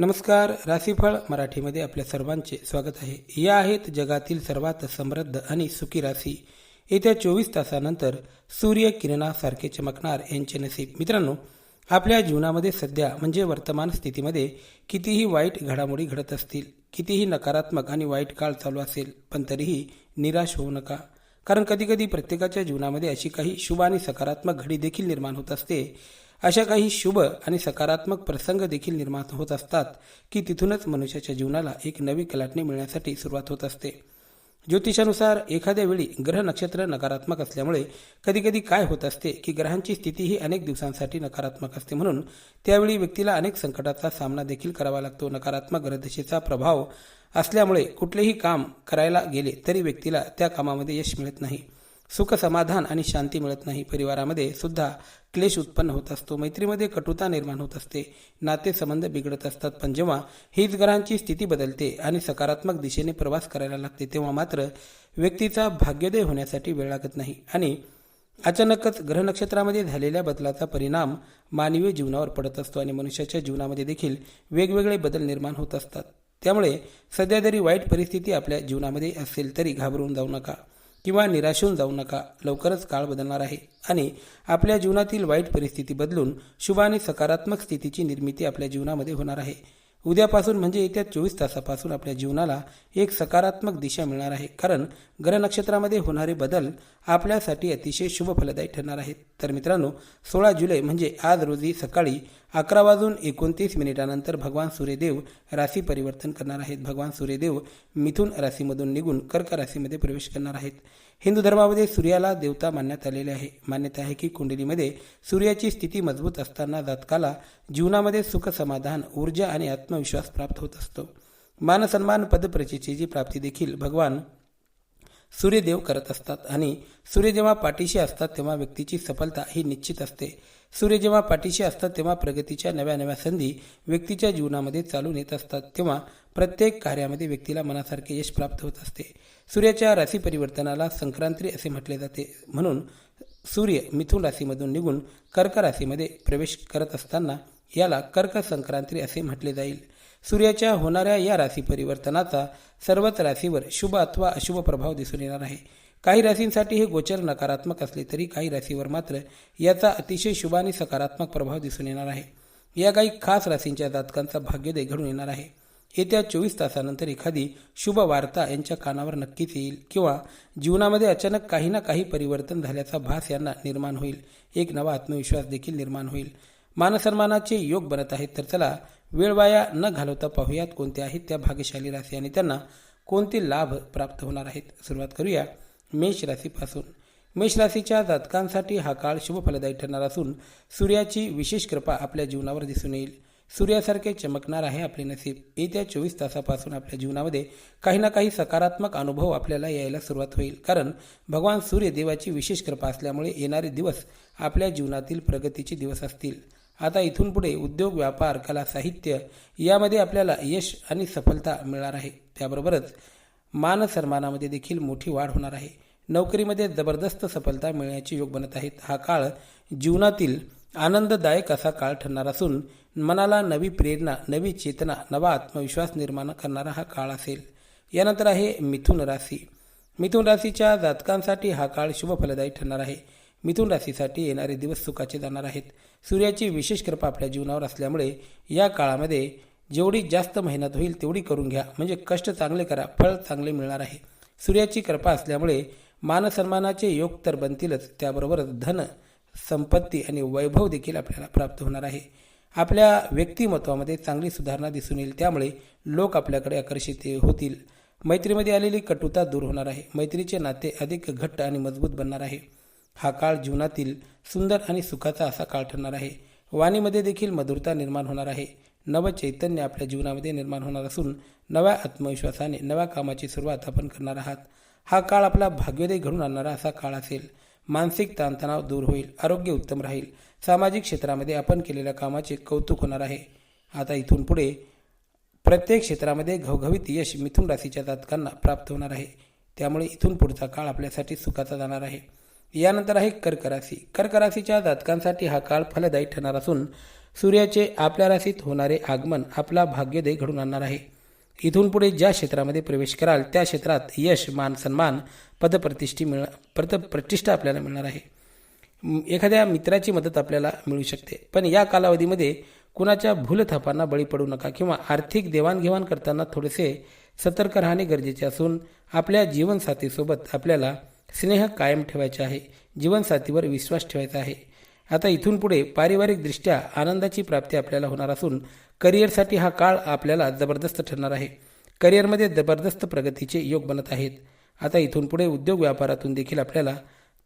नमस्कार राशीफळ मराठीमध्ये आपल्या सर्वांचे स्वागत आहे. या आहेत जगातील सर्वात समृद्ध आणि सुखी राशी. येत्या चोवीस तासानंतर सूर्य किरणासारखे चमकणार यांचे नसीब. मित्रांनो आपल्या जीवनामध्ये सध्या म्हणजे वर्तमान स्थितीमध्ये कितीही वाईट घडामोडी घडत असतील कितीही नकारात्मक आणि वाईट काळ चालू असेल पण तरीही निराश होऊ नका. कारण कधीकधी प्रत्येकाच्या जीवनामध्ये अशी काही शुभ आणि सकारात्मक घडी देखील निर्माण होत असते. अशा काही शुभ आणि सकारात्मक प्रसंग देखील निर्माण होत असतात की तिथूनच मनुष्याच्या जीवनाला एक नवी कलाटणी मिळण्यासाठी सुरुवात होत असते. ज्योतिषानुसार एखाद्या वेळी ग्रह नक्षत्र नकारात्मक असल्यामुळे कधीकधी काय होत असते की ग्रहांची स्थिती ही अनेक दिवसांसाठी नकारात्मक असते म्हणून त्यावेळी व्यक्तीला अनेक संकटाचा सामना देखील करावा लागतो. नकारात्मक ग्रहदशेचा प्रभाव असल्यामुळे कुठलेही काम करायला गेले तरी व्यक्तीला त्या कामामध्ये यश मिळत नाही. सुख समाधान आणि शांती मिळत नाही. परिवारामध्ये सुद्धा क्लेश उत्पन्न होत असतो. मैत्रीमध्ये कटुता निर्माण होत असते. नातेसंबंध बिघडत असतात. पण जेव्हा हीच ग्रहांची स्थिती बदलते आणि सकारात्मक दिशेने प्रवास करायला लागते तेव्हा मात्र व्यक्तीचा भाग्योदय होण्यासाठी वेळ लागत नाही. आणि अचानकच ग्रह नक्षत्रामध्ये झालेल्या बदलाचा परिणाम मानवी जीवनावर पडत असतो आणि मनुष्याच्या जीवनामध्ये देखील वेगवेगळे बदल निर्माण होत असतात. त्यामुळे सध्या जरी वाईट परिस्थिती आपल्या जीवनामध्ये असेल तरी घाबरून जाऊ नका. किंवा निराश होऊन जाऊ नका. लवकरच काळ बदलणार आहे. आणि आपल्या जीवनातील वाईट परिस्थिती बदलून शुभ आणि सकारात्मक स्थितीची निर्मिती आपल्या जीवनामध्ये होणार आहे. उद्यापासून म्हणजे येत्या चोवीस तासापासून आपल्या जीवनाला एक सकारात्मक दिशा मिळणार आहे. कारण ग्रह नक्षत्रामध्ये होणारे बदल आपल्यासाठी अतिशय शुभ फलदायी ठरणार आहेत. तर मित्रांनो सोळा जुलै म्हणजे आज रोजी सकाळी अकरा वाजून एकोणतीस मिनिटानंतर भगवान सूर्यदेव राशी परिवर्तन करणार आहेत. भगवान सूर्यदेव मिथून राशीमधून निघून कर्क राशीमध्ये प्रवेश करणार आहेत. हिंदू धर्मामध्ये सूर्याला देवता मानण्यात आलेले आहे. मान्यता आहे की कुंडलीमध्ये सूर्याची स्थिती मजबूत असताना जातकाला जीवनामध्ये सुख समाधान ऊर्जा आणि आत्मविश्वास प्राप्त होत असतो. मानसन्मान पदप्रचितीची प्राप्ती देखील भगवान सूर्यदेव करत असतात आणि सूर्य जेव्हा पाठीशी असतात तेव्हा व्यक्तीची सफलता ही निश्चित असते. सूर्य जेव्हा पाठीशी असतात तेव्हा प्रगतीच्या नव्या नव्या संधी व्यक्तीच्या जीवनामध्ये चालून येत असतात. तेव्हा प्रत्येक कार्यामध्ये व्यक्तीला मनासारखे यश प्राप्त होत असते. सूर्याच्या राशी परिवर्तनाला संक्रांती असे म्हटले जाते. म्हणून सूर्य मिथुन राशीमधून निघून कर्क राशीमध्ये प्रवेश करत असताना याला कर्क संक्रांती असे म्हटले जाईल. सूर्याच्या होणाऱ्या या राशी परिवर्तनाचा सर्वच राशीवर शुभ अथवा अशुभ प्रभाव दिसून येणार आहे. काही राशींसाठी हे गोचर नकारात्मक असले तरी काही राशीवर मात्र याचा अतिशय शुभ आणि सकारात्मक प्रभाव दिसून येणार आहे. या काही खास राशींच्या जातकांचा भाग्योदय घडून येणार आहे. येत्या चोवीस तासानंतर एखादी शुभ वार्ता यांच्या कानावर नक्कीच येईल किंवा जीवनामध्ये अचानक काही ना काही परिवर्तन झाल्याचा भास यांना निर्माण होईल. एक नवा आत्मविश्वास देखील निर्माण होईल. मानसन्मानाचे योग बनत आहेत तर चला वेळ वाया न घालवता पाहूयात कोणत्या आहेत त्या भाग्यशाली राशी आणि त्यांना कोणते लाभ प्राप्त होणार आहेत. सुरुवात करूया. मेष राशीपासून. मेष राशीच्या जातकांसाठी हा काळ शुभ फलदायी ठरणार असून सूर्याची विशेष कृपा आपल्या जीवनावर दिसून येईल. सूर्यासारखे चमकणार आहे आपले नसीब. येत्या चोवीस तासापासून आपल्या जीवनामध्ये काही ना काही सकारात्मक अनुभव आपल्याला यायला सुरुवात होईल. कारण भगवान सूर्यदेवाची विशेष कृपा असल्यामुळे येणारे दिवस आपल्या जीवनातील प्रगतीचे दिवस असतील. आता इथून पुढे उद्योग व्यापार कला साहित्य यामध्ये आपल्याला यश आणि सफलता मिळणार आहे. त्याबरोबरच मान सन्मानामध्ये देखील मोठी वाढ होणार आहे. नोकरीमध्ये जबरदस्त सफलता मिळण्याचे योग बनत आहेत. हा काळ जीवनातील आनंददायक असा काळ ठरणार असून मनाला नवी प्रेरणा नवी चेतना नवा आत्मविश्वास निर्माण करणारा हा काळ असेल. यानंतर आहे मिथुन राशी. मिथुन राशीच्या जातकांसाठी हा काळ शुभ फलदायी ठरणार आहे. मिथुन राशीसाठी येणारे दिवस सुखाचे जाणार आहेत. सूर्याची विशेष कृपा आपल्या जीवनावर असल्यामुळे या काळामध्ये जेवढी जास्त मेहनत होईल तेवढी करून घ्या. म्हणजे कष्ट चांगले करा फळ चांगले मिळणार आहे. सूर्याची कृपा असल्यामुळे मानसन्मानाचे योग तर बनतीलच. त्याबरोबरच धन संपत्ती आणि वैभव देखील आपल्याला प्राप्त होणार आहे. आपल्या व्यक्तिमत्वामध्ये चांगली सुधारणा दिसून येईल. त्यामुळे लोक आपल्याकडे आकर्षित होतील. मैत्रीमध्ये आलेली कटुता दूर होणार आहे. मैत्रीचे नाते अधिक घट्ट आणि मजबूत बनणार आहे. हा काळ जीवनातील सुंदर आणि सुखाचा असा काळ ठरणार आहे. वाणीमध्ये देखील मधुरता निर्माण होणार आहे. नवचैतन्य आपल्या जीवनामध्ये निर्माण होणार असून नव्या आत्मविश्वासाने नव्या कामाची सुरुवात आपण करणार आहात. हा काळ आपला भाग्योदय घडून आणणारा असा काळ असेल. मानसिक ताणतणाव दूर होईल आरोग्य उत्तम राहील सामाजिक क्षेत्रामध्ये आपण केलेल्या कामाचे कौतुक होणार आहे. आता इथून पुढे प्रत्येक क्षेत्रामध्ये घवघवीत यश मिथुन राशीच्या जातकांना प्राप्त होणार आहे. त्यामुळे इथून पुढचा काळ आपल्यासाठी सुखाचा जाणार आहे. यानंतर आहे कर्क राशी. कर्क राशीच्या जातकांसाठी हा काळ फलदायी ठरणार असून सूर्याचे आपल्या राशीत होणारे आगमन आपला भाग्यदय घडून आणणार आहे. इथून पुढे ज्या क्षेत्रामध्ये प्रवेश कराल त्या क्षेत्रात यश मान सन्मान पदप्रतिष्ठी मिळ पदप्रतिष्ठा आपल्याला मिळणार आहे. एखाद्या मित्राची मदत आपल्याला मिळू शकते. पण या कालावधीमध्ये कुणाच्या भूलथापांना बळी पडू नका किंवा आर्थिक देवाणघेवाण करताना थोडेसे सतर्क राहणे गरजेचे असून आपल्या जीवनसाथीसोबत आपल्याला स्नेह कायम ठेवायचे आहे. जीवनसाथीवर विश्वास ठेवायचा आहे. आता इथून पुढे पारिवारिकदृष्ट्या आनंदाची प्राप्ती आपल्याला होणार असून करिअरसाठी हा काळ आपल्याला जबरदस्त ठरणार आहे. करिअरमध्ये जबरदस्त प्रगतीचे योग बनत आहेत. आता इथून पुढे उद्योग व्यापारातून देखील आपल्याला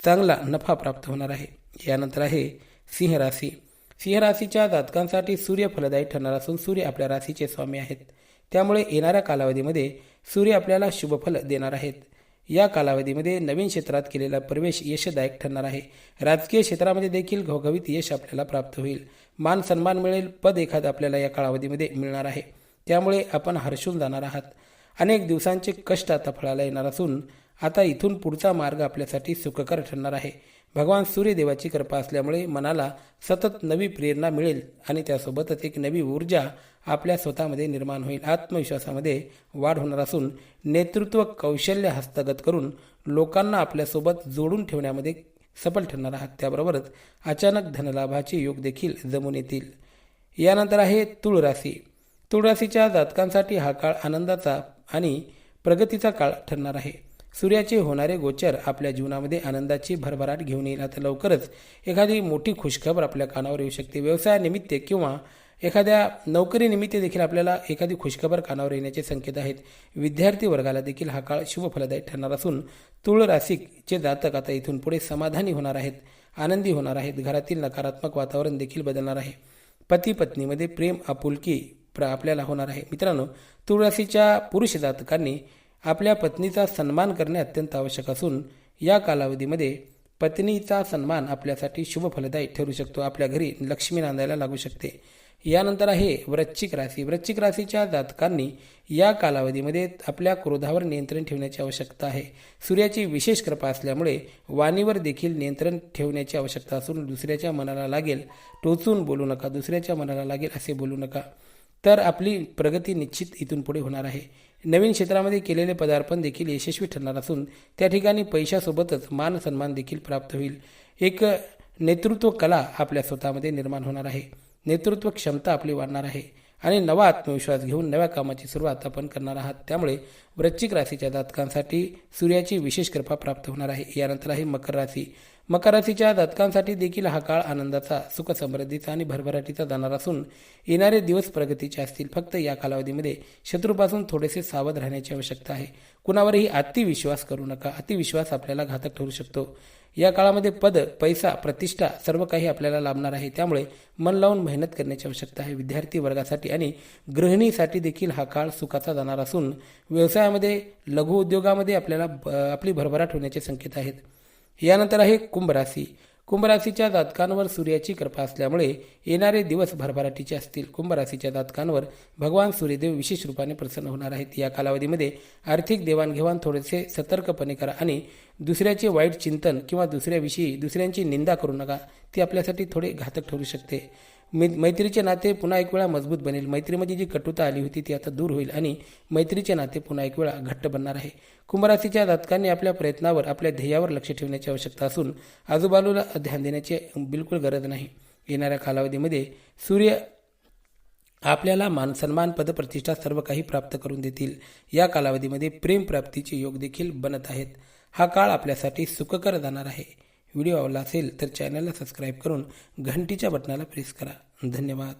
चांगला नफा प्राप्त होणार आहे. यानंतर आहे सिंह राशी. सिंह राशीच्या जातकांसाठी सूर्य फलदायी ठरणार असून सूर्य आपल्या राशीचे स्वामी आहेत. त्यामुळे येणाऱ्या कालावधीमध्ये सूर्य आपल्याला शुभफल देणार आहेत. या कालावधीमध्ये नवीन क्षेत्रात केलेला प्रवेश यशदायक ठरणार आहे. राजकीय क्षेत्रामध्ये देखील घवघवीत यश आपल्याला प्राप्त होईल. मान सन्मान मिळेल पद एखादं आपल्याला या कालावधीमध्ये मिळणार आहे. त्यामुळे आपण हर्षून जाणार आहात. अनेक दिवसांचे कष्ट आता फळाला येणार असून आता इथून पुढचा मार्ग आपल्यासाठी सुखकर ठरणार आहे. भगवान सूर्यदेवाची कृपा असल्यामुळे मनाला सतत नवी प्रेरणा मिळेल आणि त्यासोबतच एक नवी ऊर्जा आपल्या स्वतःमध्ये निर्माण होईल. आत्मविश्वासामध्ये वाढ होणार असून नेतृत्व कौशल्य हस्तगत करून लोकांना आपल्यासोबत जोडून ठेवण्यामध्ये सफल ठरणार आहात. त्याबरोबरच अचानक धनलाभाचे योग देखील जमून येतील. यानंतर आहे तुळ राशी तुळ राशीच्या जातकांसाठी हा काळ आनंदाचा आणि प्रगतीचा काळ ठरणार आहे. सूर्याचे होणारे गोचर आपल्या जीवनामध्ये आनंदाची भरभराट घेऊन येईल. आता लवकरच एखादी मोठी खुशखबर आपल्या कानावर येऊ शकते. व्यवसायानिमित्त किंवा एखाद्या नोकरीनिमित्त देखील आपल्याला एखादी खुशखबर कानावर येण्याचे संकेत आहेत. विद्यार्थी वर्गाला देखील हा काळ शुभफलदायी ठरणार असून तुळ राशीचे जातक आता इथून पुढे समाधानी होणार आहेत. आनंदी होणार आहेत. घरातील नकारात्मक वातावरण देखील बदलणार आहे. पती पत्नीमध्ये प्रेम आपुलकी प्र आपल्याला होणार आहे. मित्रांनो तुळ राशीच्या पुरुष जातकांनी आपल्या पत्नीचा सन्मान करणे अत्यंत आवश्यक असून या कालावधीमध्ये पत्नीचा सन्मान आपल्यासाठी शुभ फलदायी ठरू शकतो. आपल्या घरी लक्ष्मी नांदायला लागू शकते. यानंतर आहे वृश्चिक राशी. वृश्चिक राशीच्या जातकांनी या कालावधीमध्ये आपल्या क्रोधावर नियंत्रण ठेवण्याची आवश्यकता आहे. सूर्याची विशेष कृपा असल्यामुळे वाणीवर देखील नियंत्रण ठेवण्याची आवश्यकता असून दुसऱ्याच्या मनाला लागेल टोचून बोलू नका दुसऱ्याच्या मनाला लागेल असे बोलू नका. तर आपली प्रगती निश्चित इथून पुढे होणार आहे. नवीन क्षेत्रामध्ये केलेले पदार्पण देखील यशस्वी ठरणार असून त्या ठिकाणी पैशासोबतच मान सन्मान देखील प्राप्त होईल. एक नेतृत्व कला आपल्या स्वतःमध्ये निर्माण होणार आहे. नेतृत्व क्षमता आपली वाढणार आहे. आणि नवा आत्मविश्वास घेऊन नव्या कामाची सुरुवात आपण करणार आहात. त्यामुळे वृश्चिक राशीच्या जातकांसाठी सूर्याची विशेष कृपा प्राप्त होणार आहे. यानंतर आहे मकर राशी. मकर राशीच्या जातकांसाठी देखील हा काळ आनंदाचा सुखसमृद्धीचा आणि भरभराटीचा जाणार असून येणारे दिवस प्रगतीचे असतील. फक्त या कालावधीमध्ये शत्रूपासून थोडेसे सावध राहण्याची आवश्यकता आहे. कुणावरही अतिविश्वास करू नका. अतिविश्वास आपल्याला घातक ठरू शकतो. या काळामध्ये पद पैसा प्रतिष्ठा सर्व काही आपल्याला लाभणार आहे. त्यामुळे मन लावून मेहनत करण्याची आवश्यकता आहे. विद्यार्थी वर्गासाठी आणि गृहिणीसाठी देखील हा काळ सुखाचा जाणार असून व्यवसायामध्ये लघु उद्योगामध्ये आपल्याला ब- आपली भरभराट होण्याचे संकेत आहेत. यानंतर आहे कुंभ राशी कुंभराशीच्या जातकांवर सूर्याची कृपा असल्यामुळे येणारे दिवस भरभराटीचे असतील. कुंभराशीच्या जातकांवर भगवान सूर्यदेव विशेष रूपाने प्रसन्न होणार आहेत. या कालावधीमध्ये आर्थिक देवाणघेवाण थोडेसे सतर्कपणे करा आणि दुसऱ्याचे वाईट चिंतन किंवा दुसऱ्याविषयी दुसऱ्यांची निंदा करू नका. ती आपल्यासाठी थोडे घातक ठरू शकते. मै मैत्रीचे नाते पुन्हा एक वेळा मजबूत बनेल. मैत्रीमध्ये जी कटुता आली होती ती आता दूर होईल आणि मैत्रीचे नाते पुन्हा एक वेळा घट्ट बनणार आहे. कुंभराशीच्या जातकांनी आपल्या प्रयत्नावर आपल्या ध्येयावर लक्ष ठेवण्याची आवश्यकता असून आजूबाजूला ध्यान देण्याची बिलकुल गरज नाही. येणाऱ्या कालावधीमध्ये सूर्य आपल्याला मान सन्मान पदप्रतिष्ठा सर्व काही प्राप्त करून देतील. या कालावधीमध्ये प्रेमप्राप्तीचे योग देखील बनत आहेत. हा काळ आपल्यासाठी सुखकर जाणार आहे. व्हिडिओ आवडला असेल तर चॅनलला सबस्क्राईब करून घंटीच्या बटनाला प्रेस करा. धन्यवाद.